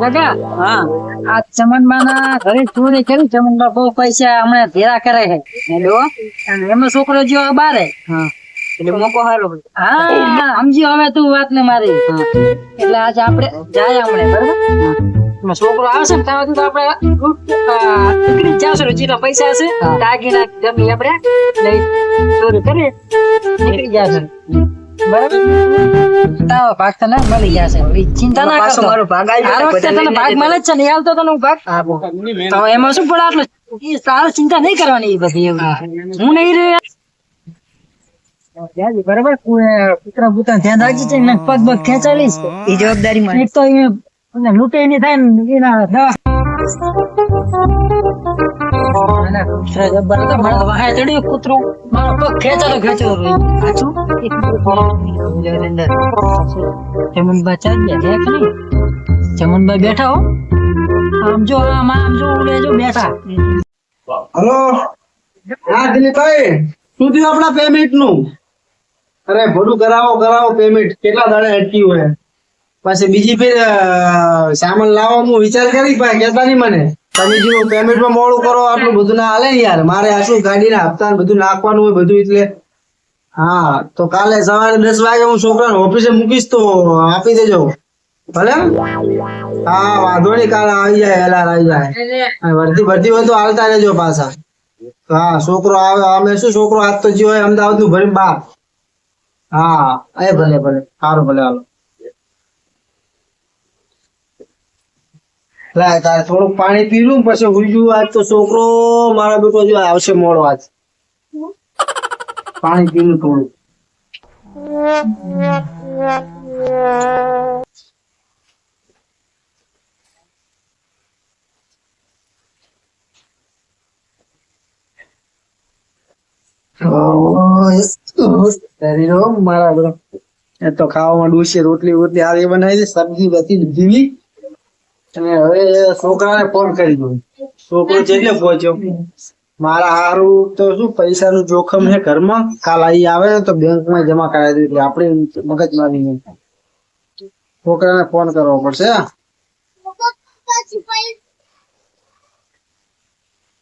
કાકા હા. આ ચમનબાના ઘરે ચોરી કરી ચમનબા બહુ પૈસા હમણાં ભેરા કરે છે. હેલો? અને છોકરો જો બારે. હા. એટલે મોકો હારો હા સમજી હવે તું વાત ને મારી એટલે આજે આપણે જાય હમણાં બરાબર? છોકરો આવશે ને ત્યાં સુધી આપણે નીકળી જાશું. જેટલા પૈસા હશે. દાગીના ગમી આપણે લઈ ચોરી કરી નીકળી જશે બરાબર? તારો ભાગ તને મળી જશે હવે ચિંતા ના કરતો. મારો ભાગ આવી વખતે તને ભાગ મળે છે ને? હાલ તો તને હું ભાગ? તો એમાં શું પડે આટલું? ઈ તારે ચિંતા નહીં કરવાની એ બધી એવું. હું નહીં રે બરાબર? કૂતરા બૂતરા ધ્યાન રાખજે છે ને પગ પગ ખેંચાવીશ એ જવાબદારી મારી. એક તો એ એને લૂંટે નહીં થાય ને એના દવા. મારે વાહે ચડ્યું કૂતરું. ખેંચાતો પાછું જમનબા બેઠા હો. આમ જો, આમ આમ જો લેજો બેઠા હલો. હા, દિલીપભાઈ, શું થયું આપણા પેમેન્ટનું અરે ભલું કરાવો કરાવો પેમેન્ટ. કેટલા દાડે અટક્યું હોય? પછી બીજી ફેર સામાન લાવવાનું વિચાર કરી, ભાઈ કેતા નહીં મને. તમે જો માં મોડું કરો આટલું બધું ના હાલે યાર. મારે આ શું ગાડીના હપ્તા બધું નાખવાનું હોય બધું એટલે. હા તો કાલે સવારે દસ વાગે હું છોકરાને ઓફિસે મૂકીશ તો આપી દેજો. ભલે? હા વાંધો નહીં કાલે આવી જાય એલાર આવી જાય. વર્ધી ભરતી હોય તો હાલતા રહેજો પાછા. હા છોકરો આવે અમે શું છોકરો હાથ તો જીવો અમદાવાદનું ભરી બાપ હા એ ભલે ભલે સારું ભલે હાલો. લાય તારે થોડું પાણી પીલું પછી ઉજ્યું આજ તો છોકરો, મારા બેટો જો આવશે મોડો આજ. પાણી પીલું થોડું મારા તો ખાવામાં ડૂસે રોટલી રોટલી આ બનાવી સબ્જી બધી દીધી અને હવે છોકરાને ફોન કરી દઉં છોકરો જેટલે પહોંચ્યો. મારા હારું તો શું પૈસાનું જોખમ છે ઘરમાં? કાલ અહીં આવે ને તો બેંકમાં જમા કરાવી દઉં એટલે આપણે મગજમારી નહીં. છોકરાને ફોન કરવો પડશે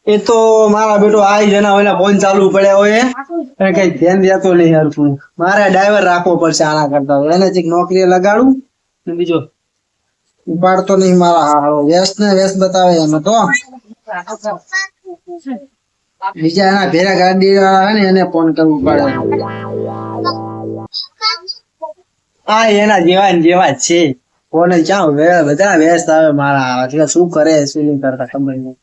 એ તો મારા બેટો આઈ જના હોય ફોન ચાલુ પડ્યા હોય. કઈ ધ્યાન દેતો નહીં હરખું મારે ડ્રાઈવર રાખવો પડશે આના કરતા. એને જે નોકરી લગાડું ને બીજો ઉપાડતો નહીં મારા હારો. વેસ ને વેસ બતાવે એનો તો. બીજા એના ભેરા ગાડી વાળા ને એને ફોન કરવું પડે હા એના જેવા જેવા છે. ફોને ક્યાં બધા વ્યસ્ત આવે મારા. એટલે શું કરે, શું નહીં કરતા ખબર નહીં.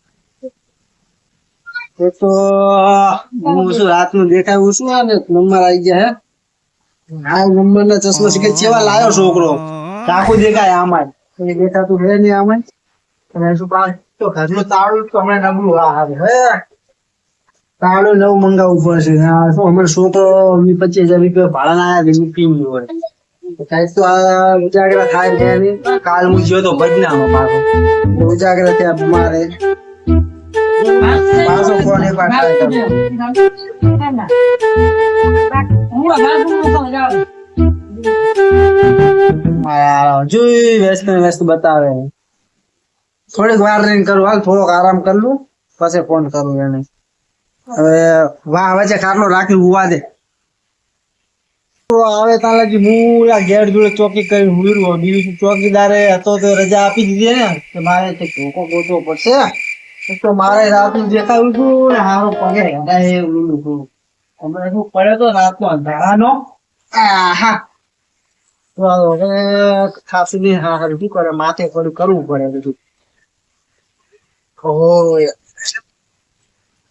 એ તો, હું શું રાતનું દેખાયું શું આ નંબર આવી ગયા હે. આ નંબર ના ચશ્મા શીખે ચેવા લાયો છોકરો. ચાકુ દેખાય આમાં. તાળું નવું મંગાવવું પડશે શું હમણાં પચીસ હજાર રૂપિયા ભાડા ના ઉજાગરા થાય. કાલ હું ગયો તો ભજનામાં પાછો ઉજાગરા થયા મારે પાછો બતાવે. થોડીક વાર રહીને કરું. હાલ થોડોક આરામ કરી લઉં. પછી ફોન કરું એને. હવે વાહ વચ્ચે ખાટલો રાખી ઉવા દે. આવે ત્યાં લગી હું આ ઘેર જોડે ચોકી કરી હુર્યો બીજું ચોકીદારે હતો તો રજા આપી દીધી ને કે મારે તે ધોકો ગોતવો પડશે. તો મારે રાતનું દેખાયું હતું ને હારો પગે હેડાય એવું. હમણાં શું પડે તો રાતનો અંધારાનો? આહા. હવે ખાસી દિન હા હારું શું કરે? માથે થોડું કરવું પડે બધું.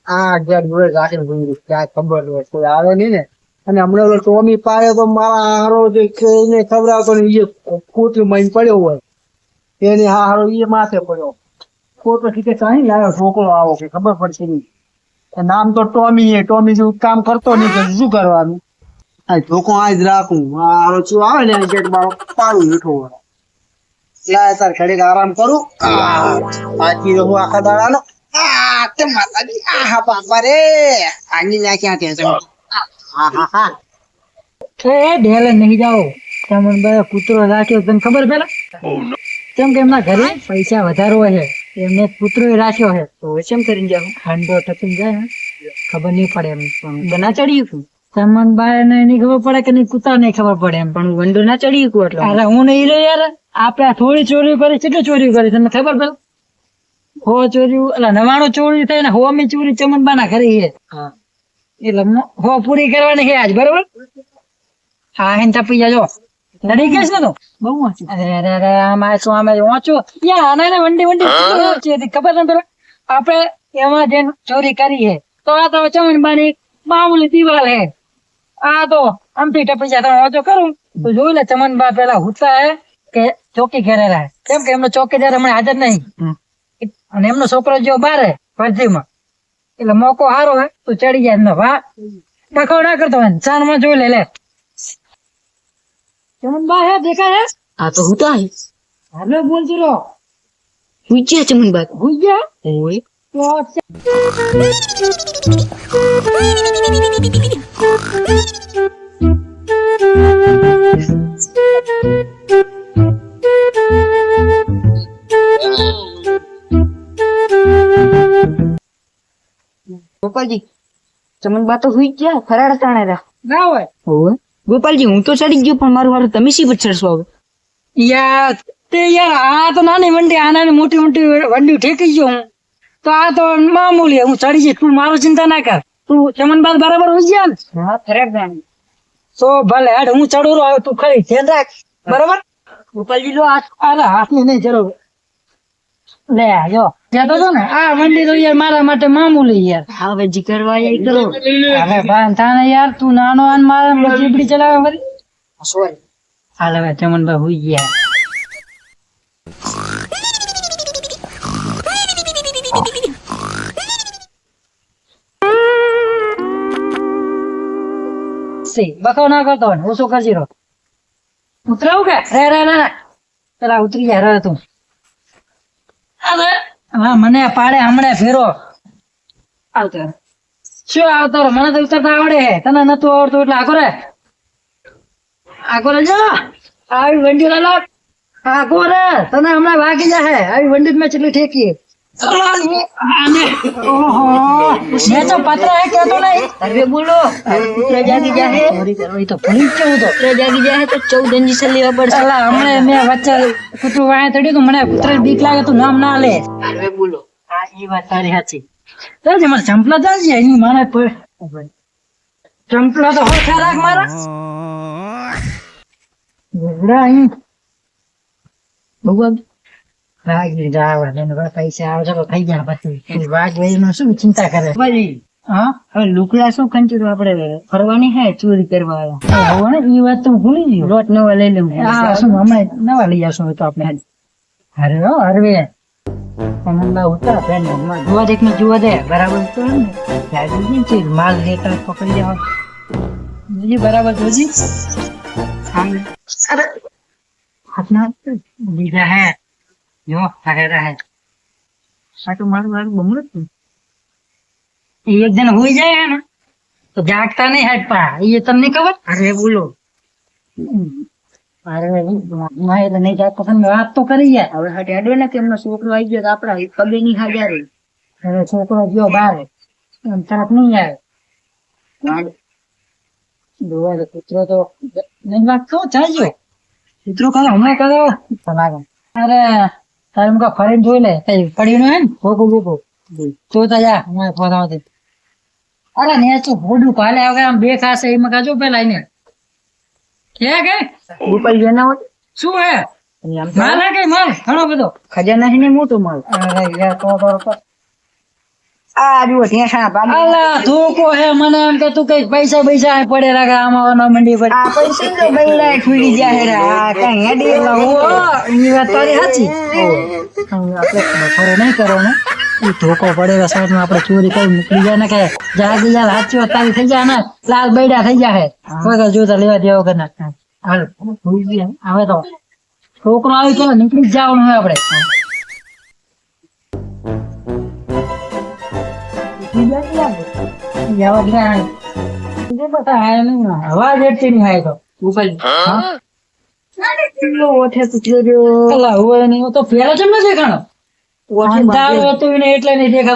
આ અગિયાર જોડે રાખીને ભૂંગળું ક્યાંય ખબર હોય, કોઈ આવે નહીં ને. અને હમણાં ઓલો ટોમી પાડે તો મારા હારો જે એને ખવડાવતો ને એ ખોટું મહી પડ્યો હોય. એની હારો એ માથે પડ્યો. ખોટો ઠીકે કાંઈ લાવ્યો છોકરો આવો કે ખબર પડશે નહીં. નામ તો ટોમી એ. ટોમી જેવું કામ કરતો નહીં, શું કરવાનું? આ ધોકો આ જ રાખું. આ હારો આવે ને ગેટ મારો પાડું મીઠો લાય તાર ઘડીક આરામ કરું. પાછી રહું આખા દાડાનો. આ તે માતાજી? હા બાપા રે. આની નાખ્યા ત્યાં હા હા હા. એ ઢેલે નહીં જાઓ. તમને બધા કૂતરો રાખ્યો તને ખબર પેલા કેમ કે એમના ઘરે પૈસા વધારે હોય છે. એમને પુત્રો રાખ્યો છે. તો કેમ કરીને જાવ ખંડો ટપીને જાય ખબર નહીં પડે એમ. બના ચડ્યું છું. ચમન બાય ને એની ખબર પડે કે નહીં કૂતા નહીં ખબર પડે એમ. પણ વંડો ના ચડી ગયું એટલે. અરે હું નહીં રહ્યો યાર. આપણે થોડી ચોરી કરી કેટલું ચોરી કરી તમને ખબર પડે? હો ચોરી એટલે નવાણું ચોરી થઈ ને હો મી ચોરી ચમનબા ના કરી છે હા. એટલે હો પૂરી કરવાની છે આજ બરોબર? હા હિન તપી જાજો લડી ગઈશ ને તો? બહુ વાંચ્યું અરે અરે અરે આમાં શું આમે વાંચો? યા આના ને વંડી વંડી ખબર ને પેલા? આપણે એમાં જે ચોરી કરી છે તો આ તો ચમનબાની મામૂલી દિવાલ હે આ તો આમ ટપી જાય તમે વાંચો કરું તો જોઈ લે ચમનબા પેલા હુતા હે કે ચોકી ઘેરેલા કેમ કે એમનો ચોકીદાર હમણાં હાજર નહીં. અને એમનો છોકરો જો બારે ફરજીમાં. એટલે મોકો હારો હે તું ચડી જાય એમનો. વા ડખો ના કરતો હોય ચાણ જોઈ લે લે. ચમનબા હે દેખાય આ તો હુતા હે. હાલો બોલતી રહો. હુજ્યા ચમન બાત ભૂલ ઓય. ગોપાલજી ચમન બા તો હુઈ જ ગયા ફરાડ તાણે રા ના હોય. ઓય ગોપાલજી હું તો ચડી ગયો પણ મારું વાળું તમે શી પર ચડશો હવે? યાર તે યાર આ તો નાની વંડી આ નાની મોટી મોટી વંડી ઠેકી ગયો હું. તો આ તો મામૂલી હે. હું ચડી જઈશ તું મારું ચિંતા ના કર. તું ચમનબાગ બરાબર ઉજ્યા ને? હા ફરાડ તાણે તો ભલે હેડ હું ચડું રહ્યો તું ખરી ધ્યાન રાખ. બરાબર? ગોપાલજી લો આ અરે હાથની નહીં જરૂર લે જો. કહેતો છો ને? આ વંડી તો યાર મારા માટે મામૂલી યાર. હવે જી કરવા કરો. હવે ભાન થાને યાર તું નાનો આન મારા જીબડી ચલાવે ફરી. સોરી. હાલ હવે ચમનભાઈ હુઈ ગયા. સી બકાવ ના કરતો હોય ઓછો કરજી રહો ઉતરાવું કે? રે રે રે પેલા ઉતરી જાય રે તું. હા મને પાડે હમણે ફેરો. આવતો શું આવતો? મને તો ઉતરતા આવડે છે. તને નતું આવડતું એટલે આગો રે. આગો રે જો આવી વંડી લે લાગ આગો રે. તને હમણાં વાગી જાય આવી વંડી મેં ચેટલી ઠેકી. આને ઓહો મેં તો પત્ર હે કેતો નહીં. હવે બોલો. કૂતરા જાગી જાહે. ચોરી તો ભૂલી જ તો. કૂતરા જાગી જાહે તો ચૌદ અંજી લેવા પડશે. અલા હમણાં મેં વચ્ચે કૂતરું વાય તડ્યું તું મને કૂતરા બીક લાગે તો નામ ના લે. હવે બોલો. હા એ વાત તારી સાચી. મારે ચંપલા ચાલજે એની મારે ચંપલા તો હોય રાખ મારા. ઘોઘરા અહીં બહુ વાગ વાગ લીધા આવડે એને બધા પૈસા આવે છે તો થઈ ગયા પછી વાગ વહીનો શું ચિંતા કરે ગોપાલજી હા હવે લુકડા શું ખંચુર આપણે ફરવાની હે ચોરી કરવા આવ્યા હવે ને એ વાત તો હું ભૂલી ગયો લોટ નવા લઈ લઉં હા શું હમણાં નવા લઈ આવશું હવે તો આપણે અરે હો હરવે અમંબા ઉતરા ફ્રેન્ડ જોવા દેખ ને જોવા દે બરાબર તો ને ગાડી ની ચીજ માલ લેતા પકડી જાવ જોજી બરાબર જોજી સામે અરે હાથ ના લીધા હે જો હારે હે આ તો મારું મારું બમણું એ એક જણ હોઈ જાય ને તો જાગતા નહીં હાટ પા એ તમને ખબર અરે બોલો અરે મારે તો નહીં જાગતો તમે વાત તો કરી યાર હવે હટે અડે ને કે એમનો છોકરો આવી ગયો તો આપડા પગે ની હાજર હવે છોકરો ગયો બહાર એમ તરફ નહીં આવે જોવા દે કૂતરો તો નહીં વાગતો ચાલજો કૂતરો કરો હમણાં કરો તો અરે તારે મુકા ફરીને જોઈ લે. કઈ પડ્યું હે ને ભોગું ભોગું. જોતા જા હું ફોટાવો દે અરે ને શું ભોડું પાલે આવે આમ બે ખાસે એમાં કાજો પેલા એને. કે કે? ઉપર જેના હોય શું હે? માલ હે કે માલ? ઘણો બધો. ખજાના ને મોટો માલ. અરે યાર તો તો તો. આ જુઓ ત્યાં શા બાબા અલા ધોકો હે મને એમ કે તું કઈ પૈસા પૈસા પડે રાખે આમાં ના મંડી પર. આ પૈસા તો બૈલા ખુલી જાહેર આ કઈ હેડી અલા, ઓ, ઈ વાત તારી સાચી? આપણે ખરો નહીં કરો ને ઈ ધોકો પડેલો સાઈડમાં આપણે ચોરી કરી નીકળી જાય ને કે જાગી જાય સાચી તારી થઈ જાય ને લાલ બૈડા થઈ જાય. વગર જોતા લેવા દેવા કે ના. હાલ હવે તો. છોકરો આવી કે નીકળી જ જવાનું હોય આપણે.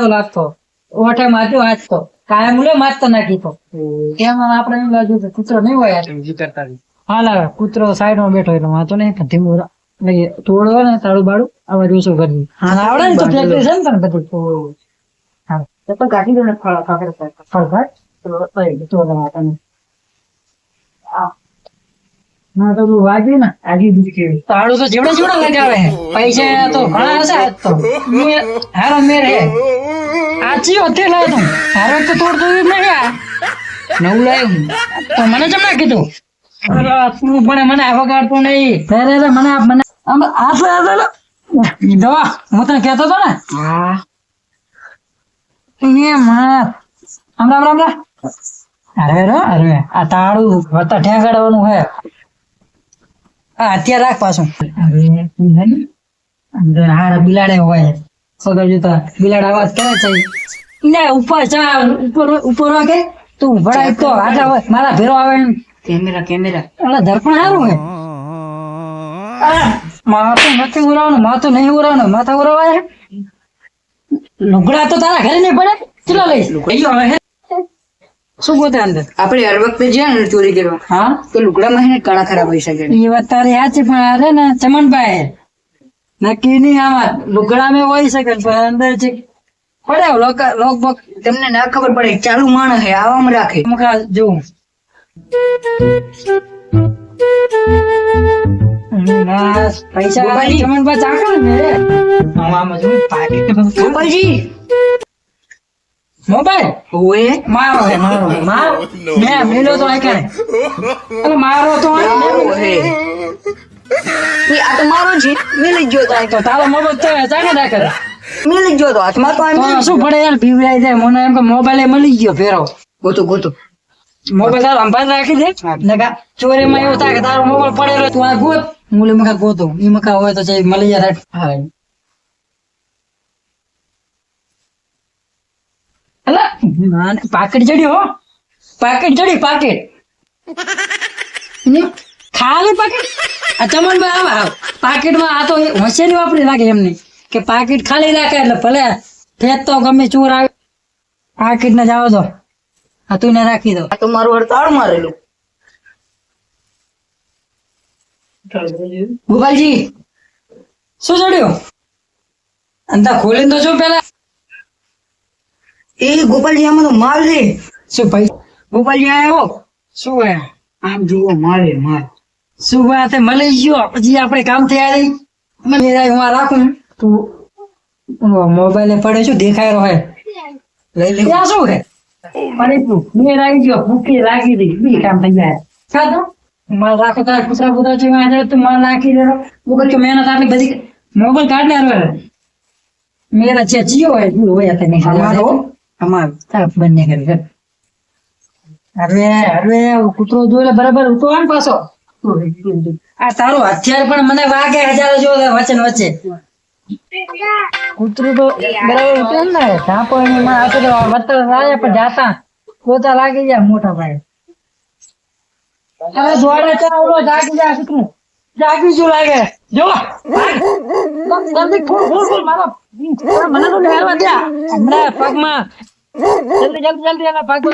લાગતો ઓઠે માથું વાંચતો કાયમ લે માથતો નાખી તો એમ આપડે એમ લાગ્યું કે કૂતરો નહીં હોય. હાલ આવે કૂતરો સાઈડમાં બેઠો એટલે વાંચો નહીં પણ ધીમું હોય ને તાળું બાળું આવા ઓછું કરી હા, આવડે ને તો બાંધેલો. છે ને તને બધું હા ચપ્પલ કાઢી 가게 ને ફળ ફાકર પર. ફરફાટ. પેલો લઈ ગયો, તો તમે વાંચો નહીં. ના તો પેલું વાગ્યું ને આગી બીજી કેવી તાળું તો જેવડે જેવડે લગાવે છે. પૈસા તો ઘણા હશે આજ તો હારો મેર હે આ ચિયો તે લાવ્યો તું હારો તો તોડ તો નહીં નવું લાવ્યો હું. તો મને જમ ના કીધું અરે, તું પણ મને આ વગાડતું નહીં રે રે રે, મને મને આમ હાથ લે, દવા હું તને કહેતો હતો ને હા માં આમ રામ રામ રામ. અરે રે અરે આ તાળું વત્તા ઠેકાડવાનું હે. આ અત્યારે રાખ પાછું. અરે ઈ હે ને, અંદર હારા બિલાડે હોય. સગર જોતા બિલાડ અવાજ કરે છે. ને ઉપર ચા ઉપર ઉપર વાગે તું ભરાય તો આટલા મારા ભેરો આવે કેમેરા કેમેરા. એટલે દર્પણ સારું હે. માથું નથી ઉરાવવાનું માથું નહીં ઉરાવવાનું માથા ઉરાવાય? લુગડા તો તારા ઘરે નહીં પડે? ચલો લઈશ લુગડા હવે શું ગોતે અંદર? આપણે હર વખતે જ્યાં ને ચોરી કરવા. હા? તો લુગડામાં ને કાળા ખરાબ હોઈ શકે. એ વાત તારી છે પણ અરે ને ચમનભાઈ નક્કી નહીં આમાં લુગડા મેં હોય શકે પણ અંદર જે પડે લોક લોક બક તમને ના ખબર પડે ચાલુ માણસ હે આવામાં રાખે. મુખા આ પૈસા ગોપાલજી. બસ ચાખો ને. મામા આમાં પાકી ગોપાલજી મોબાઈલ? ઓએ. મારો હે મારો મારો? મે મેલો તો આ ક્યારે અરે મારો તો આ મેં ઓહે એ આ તો મારો છે. મેલી ગયો તો આ તો. તારો મોબાઈલ તો જાગે ના કરે મિલી ગયો તો. હાથમાં તો આ શું પડે યાર પીવડાઈ જાય મને એમ કે મોબાઈલ એ મળી ગયો ફેરો. ગોતો ગોતો. મોબાઈલ તારો અંબાજ રાખી દે. નકા ચોરીમાં એવું થાય કે તારો મોબાઈલ પડેલો તું આ ગોત. હું મકા ગોતો. ઈ મકા હોય તો જઈ મળી જાય હા. અલા ના પાકીટ ચડ્યો હો. પાકેટ ચડી પાકેટ. ખાલી પાકેટ? આ ચમનભાઈ આવા આવ પાકીટમાં આ તો હોશિયારી વાપરી લાગે એમની કે પાકીટ ખાલી રાખે એટલે ભલે ફેંકતો ગમે ચોર આવે. પાકીટ ને જાવ દો આ તું ને રાખી દો આ તો મારું હડતાળ મારેલું. ગોપાલજી શું ચડ્યો? અંતા ખોલીને તો જો પેલા. એ ગોપાલજી આમાં તો માલ છે. શું ભાઈ? ગોપાલજી આવ્યો શું હે આમ જુઓ મારે માલ શું વાત હે મળી ગયો પછી આપણે કામ થયા રહી મને હું આ રાખું તું મોબાઈલ પડે છું દેખાય રહ્યો હે લઈ લે. શું હે પડે તું મેં ગયો. ભૂખી લાગી બી કામ થઈ જાય? ખાધો? માલ રાખો તારા કૂતરા કૂતરા જેવા આજે તું માલ રાખી દેરો મોબાઈલ કે મહેનત આટલી બધી મોબાઈલ કાઢ ને હવે મેરા છે જીઓ હોય જીઓ હોય તે નહીં અમારો? અમારો. તાપ બંને કરી કર અરે અરે કૂતરો જોઈ બરાબર. ઉતો આમ પાછો. આ તારો હથિયાર પણ મને વાગે હજારો જો વચન વચ્ચે. કૂતરું તો બરાબર ઉતરે ને. ઝાપો એની માં આપે તો વત્તર લાગે પણ જાતા પોતા લાગી જાય મોટા ભાઈ. અરે દોડે ચા ઓલો જાગી જાય કૂતરું. જાગી જો લાગે? જો તમને ફૂલ ફૂલ ફૂલ, મારો મને તો લેવા દે. હમણાં પગમાં જલ્દી જલ્દી જલ્દી એના પગ